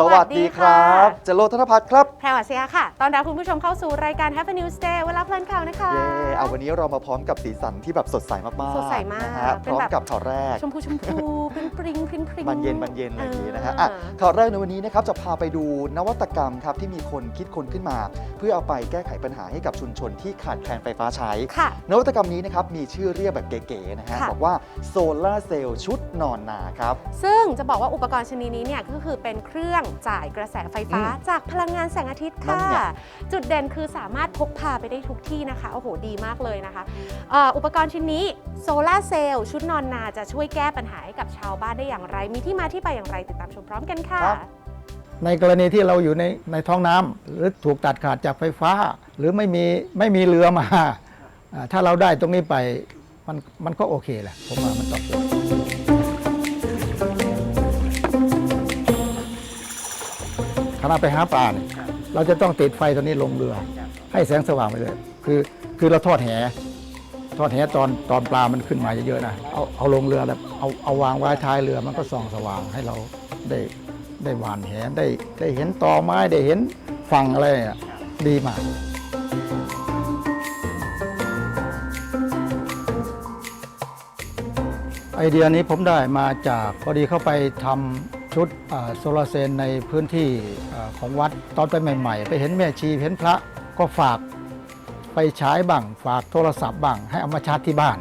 สวัสดีครับเจโรธนพัฒน์ครับ แพรวัสยาค่ะ ตอนรับคุณผู้ชมเข้าสู่รายการ Happy News Day เวลาเพลินข่าวนะคะ เย้เอาวันนี้เรามาพร้อมกับสีสันที่แบบสดใสมากๆสดใสมากนะฮะพเป็นร้อมแบบ กับข่าวแรก ชมพูชมพูปริ้งปริ้งปริ้งปริ้งบานเย็นบานเย็นอะไรอย่างนี้นะฮะอ่าอะข่าวแรกในวันนี้นะครับจะพาไปดูนวัตกรรมครับที่มีคนคิดค้นขึ้นมา เพื่อเอาไปแก้ไขปัญหาให้กับชุมชนที่ขาดแคลนไฟฟ้าใช้ ค่ะ นวัตกรรมนี้นะครับมีชื่อเรียกแบบเก๋ๆนะฮะค่ะ บอกว่าโซลาร์เซลล์ชุดนอนนาครับ ซึ่งจะบอกว่าอุปกรณ์ชนิดนี้เนี่ยก็คือเป็นเครื่องจ่ายกระแสไฟฟ้าอืมจากพลังงานแสงอาทิตย์นั่ค่ะนไงจุดเด่นคือสามารถพกพาไปได้ทุกที่นะคะ โอ้โห ดีมากเลยนะคะเอ่ออุปกรณ์ชิ้นนี้โซลาร์เซลล์ชุดนอนนาจะช่วยแก้ปัญหาให้กับชาวบ้านได้อย่างไร มีที่มาที่ไปอย่างไรติดตามชมพร้อมกันค่ะ ในกรณีที่เราอยู่ในในท้องน้ำหรือถูกตัดขาดจากไฟฟ้า หรือไม่มีไม่มีเรือมาอ่าถ้าเราได้ตรงนี้ไปมันมันก็โอเคแหละผมว่ามันตอบโจทย์ ณะไปหาปลาเนี่ยเราจะต้องติดไฟตัวนี้ลงเรือ ให้แสงสว่างไปเลย คือคือเราทอดแหทอดแหตอนตอนปลามันขึ้นมาเยอะๆนะเอาเอาลงเรือแล้วเอาเอาวางไว้ท้ายเรือมันก็ส่องสว่างให้เราได้ได้หวานแหได้ได้เห็นตอไม้ได้เห็นฝั่งอะไรเนี่ยดีมากไอเดียนี้ผมได้มาจากพอดีเข้าไปทำ ชุดโซลาร์เซลล์ในพื้นที่ของวัดตอนไปใหม่ ๆ ไปเห็นแม่ชีเห็นพระก็ฝากไปใช้บ้างฝากโทรศัพท์บ้างให้เอามาชาร์จที่บ้าน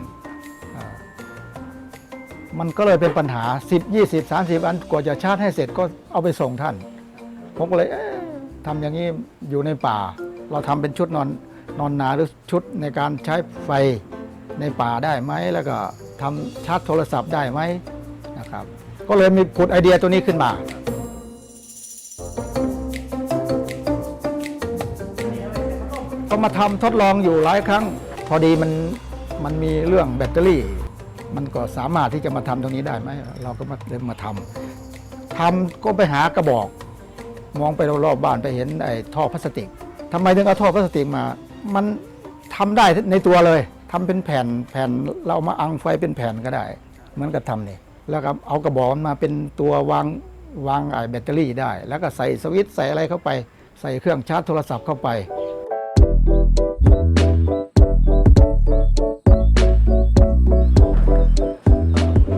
มันก็เลยเป็นปัญหา 10 20 30 อันกว่าจะชาร์จให้เสร็จก็เอาไปส่งท่าน ผมก็เลยเอ๊ะทำอย่างนี้อยู่ในป่า เราทำเป็นชุดนอนนอนนาหรือชุดในการใช้ไฟในป่าได้ไหม แล้วก็ทำชาร์จโทรศัพท์ได้ไหมนะครับ ก็เลยมีผุดไอเดียตัวนี้ขึ้นมา ก็มาทำทดลองอยู่หลายครั้ง พอดีมันมันมีเรื่องแบตเตอรี่ มันก็สามารถที่จะมาทำตรงนี้ได้ไหมเราก็มาเลยมมาทำทำก็ไปหากระบอก มองไปรอบๆบ้านไปเห็นไอ้ท่อพลาสติกทำไมถึงเอาท่อพลาสติกมา มันทำได้ในตัวเลยทำเป็นแผ่นแผ่นเรามาอังไฟเป็นแผ่นก็ได้ เหมือนกับทำนี่ แล้วก็เอากระบอกมาเป็นตัววางวางไอ้แบตเตอรี่ได้ แล้วก็ใส่สวิตใส่อะไรเข้าไป ใส่เครื่องชาร์จโทรศัพท์เข้าไป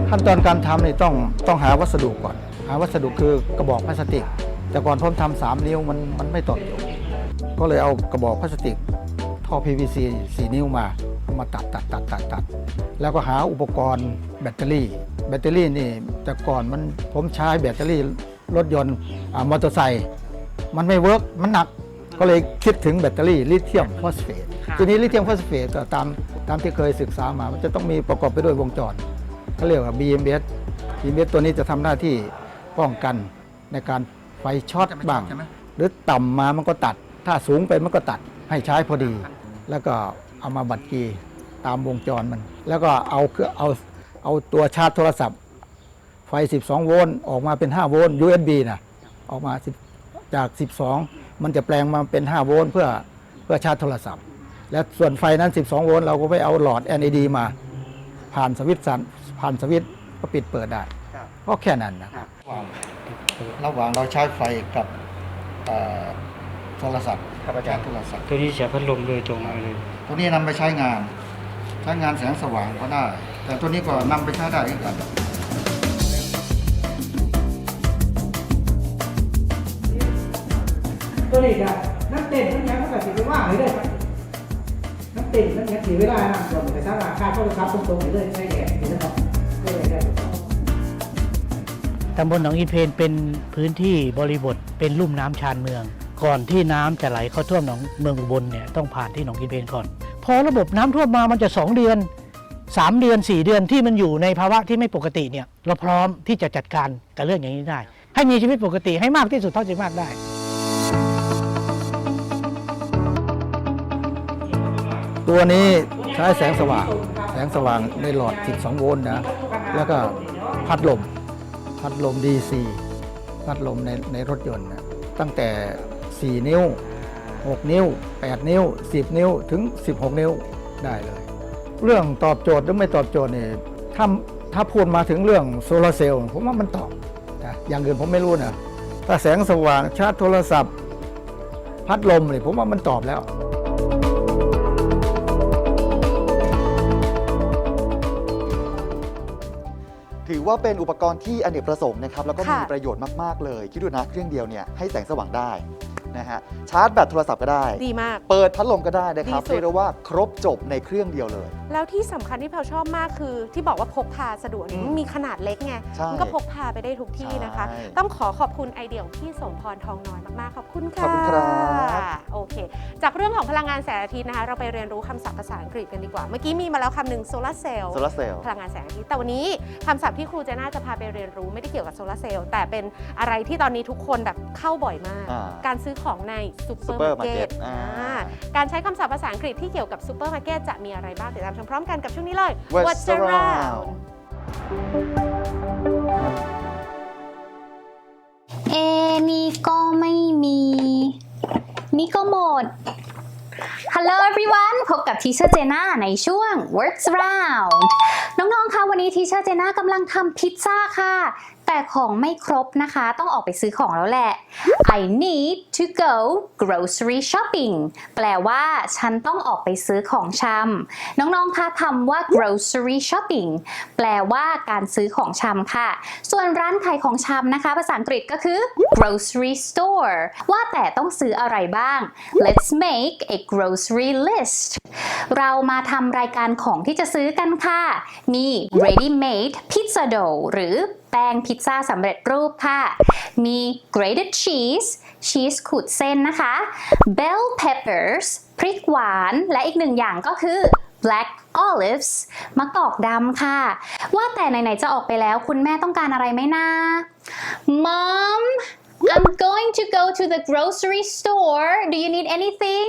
ขั้นตอนการทำนี่ต้องต้องหาวัสดุก่อน หาวัสดุคือกระบอกพลาสติก แต่ก่อนผมทำสามนิ้วมันมันไม่ตอบโจทย์ก็เลยเอากระบอกพลาสติกท่อ PVC 4 นิ้วมา มาตัดตัดตัดตัดตัด แล้วก็หาอุปกรณ์แบตเตอรี่ แบตเตอรี่นี่แต่ก่อนมันผมใช้แบตเตอรี่รถยนต์อ่ามอเตอร์ไซค์มันไม่เวิร์กมันหนักก็เลยคิดถึงแบตเตอรี่ลิเธียมฟอสเฟตทีนี้ลิเธียมฟอสเฟตก็ตามตามที่เคยศึกษามา มันจะต้องมีประกอบไปด้วยวงจรเขาเรียกว่า BMS BMS ตัวนี้จะทำหน้าที่ป้องกันในการไฟช็อตบ้าง หรือต่ำมามันก็ตัด ถ้าสูงไปมันก็ตัดให้ใช้พอดี แล้วก็เอามาบัดกีตามวงจรมัน แล้วก็เอาเครื่องเอา เอาตัวชาร์จโทรศัพท์ ไฟ 12 โวลต์ออกมาเป็น 5 โวลต์ USB นะออกมา10จาก 12 มันจะแปลงมาเป็น 5 โวลต์เพื่อเพื่อชาร์จโทรศัพท์ และส่วนไฟนั้น 12 โวลต์เราก็ไปเอาหลอด LED มา ผ่านสวิตช์สันผ่านสวิตช์ก็ปิดเปิดได้ก็แค่นั้นนะครับ ระหว่างเราใช้ไฟกับโทรศัพท์กับอาจารย์ โทรศัพท์ตัวนี้ใช้พัดลมโดยตรงเลย ตัวนี้นำไปใช้งาน ใช้งานแสงสว่างก็ได้ แต่ตัวนี้ก็นำไปใช้ได้เหมือนกันตัวนี้ก็นักเต้นนักยังก็สิไปว่างเลยเลยครับนักเต้นนักยังถือเวลานะก่อนไปสร้างราคาโทรศัพท์ตรงๆเลยใช้แดดนี่นะครับก็เลยได้ตำบลหนองอินเพนเป็นพื้นที่บริบทเป็นลุ่มน้ำชานเมือง ก่อนที่น้ำจะไหลเข้าท่วมหนองเมืองอุบลเนี่ยต้องผ่านที่หนองอินเพนก่อน พอระบบน้ำท่วมมามันจะ2เดือน 3 เดือน 4 เดือนที่มันอยู่ในภาวะที่ไม่ปกติเนี่ยเราพร้อมที่จะจัดการกับเรื่องอย่างนี้ได้ ให้มีชีวิตปกติให้มากที่สุดเท่าที่มากได้ตัวนี้ใช้แสงสว่าง แสงสว่างในหลอด 12 โวลต์นะ แล้วก็พัดลม พัดลม DC พัดลมในในรถยนต์นะ ตั้งแต่ 4 นิ้ว 6 นิ้ว 8 นิ้ว 10 นิ้ว ถึง 16 นิ้วได้เลย เรื่องตอบโจทย์หรือไม่ตอบโจทย์นี่ถ้าถ้าพูดมาถึงเรื่องโซลาร์เซลล์ผมว่ามันตอบนะอย่างอื่นผมไม่รู้นะถ้าแสงสว่างชาร์จโทรศัพท์ พัดลมเนี่ยผมว่ามันตอบแล้วถือว่าเป็นอุปกรณ์ที่อเนกประสงค์นะครับ แล้วก็ค่ะมีประโยชน์มาก ๆ เลย คิดดูนะเครื่องเดียวเนี่ยให้แสงสว่างได้ นะฮะชาร์จแบตโทรศัพท์ก็ได้ ดีมาก เปิดพัดลมก็ได้นะครับดีสุด เรียกได้ว่าครบจบในเครื่องเดียวเลย แล้วที่สำคัญที่แพลชอบมากคือ ที่บอกว่าพกพาสะดวกเนี่ยอืมมันมีขนาดเล็กไง ใช่มันก็พกพาไปได้ทุกที่นะคะ ใช่ต้องขอขอบคุณไอเดียของพี่สมพรทองน้อยมาก ๆ ขอบคุณค่ะขอบคุณครับ โอเค จากเรื่องของพลังงานแสงอาทิตย์นะคะ เราไปเรียนรู้คำศัพท์ภาษาอังกฤษกันดีกว่า เมื่อกี้มีมาแล้วคำหนึ่งโซลาเซลล์ โซลาร์เซลล์ พลังงานแสงอาทิตย์แต่วันนี้คำศัพท์ที่ครูเจน่าจะพาไปเรียนรู้ไม่ได้เกี่ยวกับโซลาร์เซลล์แต่เป็นอะไรที่ตอนนี้ทุกคนแบบเข้าบ่อยมาก อ่าการซื้อของในซูเปอร์ซูเปอร์มาร์เก็ตมาร์เก็ตอ่าการใช้คำศัพท์ภาษาอังกฤษที่เกี่ยวกับซูเปอร์มาร์เก็ตจะมีอะไรบ้างติดตามชมพร้อมกันกับช่วงนี้เลย What's around เอนี่ก็ไม่มี นี่ก็หมด Hello everyone พบกับทีเชอร์เจน่าในช่วง Words Round น้อง ๆ คะวันนี้ทีเชอร์เจน่ากำลังทำพิซซ่าค่ะ แต่ของไม่ครบนะคะ ต้องออกไปซื้อของแล้วแหละ I need to go grocery shopping แปลว่าฉันต้องออกไปซื้อของชำน้องๆ คะคำว่า grocery shopping แปลว่าการซื้อของชำค่ะ ส่วนร้านขายของชำนะคะ ภาษาอังกฤษก็คือ grocery store ว่าแต่ต้องซื้ออะไรบ้าง let's make a grocery list เรามาทำรายการของที่จะซื้อกันค่ะ มี ready made pizza dough หรือแป้งพิซซ่าสำเร็จรูปค่ะ มี grated cheese ชีสขูดเส้นนะคะ bell peppers พริกหวาน และอีกหนึ่งอย่างก็คือ black olives มะกอกดำค่ะ ว่าแต่ไหนๆจะออกไปแล้วคุณแม่ต้องการอะไรไหมนะ Mom I'm going to go to the grocery store do you need anything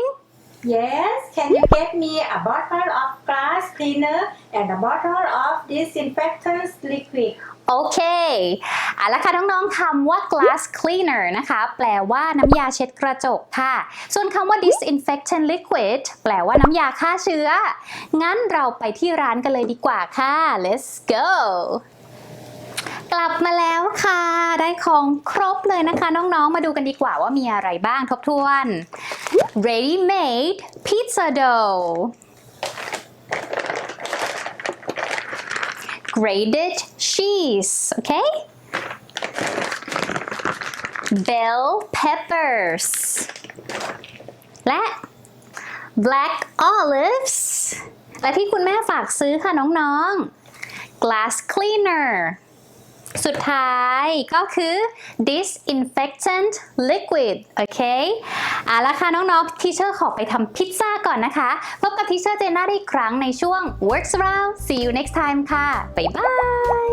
Yes, can you get me a bottle of glass cleaner and a bottle of disinfectant liquid? โอเคเอาละค่ะน้องๆคำว่า glass cleaner นะคะ แปลว่าน้ำยาเช็ดกระจกค่ะ ส่วนคำว่า disinfectant liquid แปลว่าน้ำยาฆ่าเชื้อ งั้นเราไปที่ร้านกันเลยดีกว่าค่ะ let's go กลับมาแล้วค่ะ ได้ของครบเลยนะคะ น้องๆ มาดูกันดีกว่าว่ามีอะไรบ้างทบทวน ready made pizza dough grated cheese okay bell peppers และ black olives และที่คุณแม่ฝากซื้อค่ะน้องๆ glass cleaner สุดท้ายก็คือ disinfectant liquid โอเคเอาละค่ะน้องๆทีเชอร์ขอไปทำพิซซ่าก่อนนะคะ พบกับทีเชอร์เจน่าได้อีกครั้งในช่วง Works Around see you next time ค่ะ บ๊ายบาย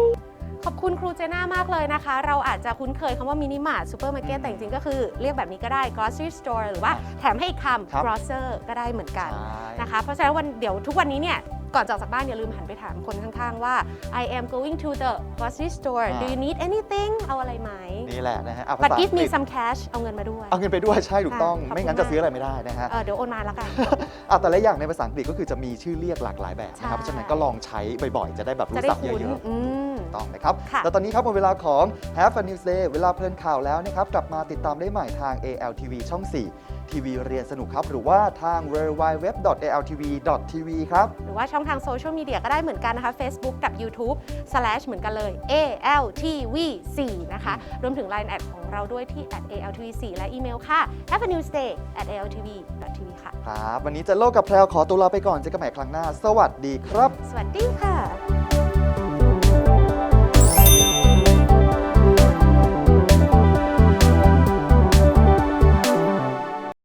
ขอบคุณครูเจน่ามากเลยนะคะ เราอาจจะคุ้นเคยคำว่ามินิมาร์ทซูเปอร์มาร์เก็ตแต่จริงๆก็คือเรียกแบบนี้ก็ได้ grocery store หรือว่าแถมให้อีกคำครับ grocer ก็ได้เหมือนกันใช่นะคะ เพราะฉะนั้นวันเดี๋ยวทุกวันนี้เนี่ย ก่อนจะออกจากบ้านอย่าลืมหันไปถามคนข้างๆว่า I am going to the grocery store อ่า do you need anything เอาอะไรไหมนี่แหละนะฮะอะ but ภาษา give me อังกฤษ some cash เอาเงินมาด้วย เอาเงินไปด้วยใช่ถูกต้องค่ะขอบคุณไม่งั้นจะซื้ออะไรไม่ได้นะฮะเออเดี๋ยวโอนมาแล้วกันอะแต่ละอย่างในภาษาอังกฤษก็คือจะมีชื่อเรียกหลากหลายแบบนะครับใช่เพราะฉะนั้นก็ลองใช้บ่อยๆ จะได้แบบจะรู้ได้ศัพท์คุ้นเยอะอืมๆต้องนะครับค่ะแล้วตอนนี้ครับหมดเวลาของ Have a News Day เวลาเพลินข่าวแล้วนะครับกลับมาติดตามได้ใหม่ทาง ALTV ช่อง 4 ทีวีเรียนสนุกครับ หรือว่าทาง w w w a l t v t v ครับ หรือว่าช่องทางโซเชียลมีเดียก็ได้เหมือนกันนะคะ Facebook กับ YouTube slash เหมือนกันเลย ALTV 4 นะคะ รวมถึง Line แอดของเราด้วยที่ @ALTV 4 และอีเมลค่ะ Have a news day at ALTV tv ค่ะ ครับ วันนี้เจะโลกกับแพรวขอตัวลาไปก่อนเจอกันใหม่ครั้งหน้า สวัสดีครับ สวัสดีค่ะ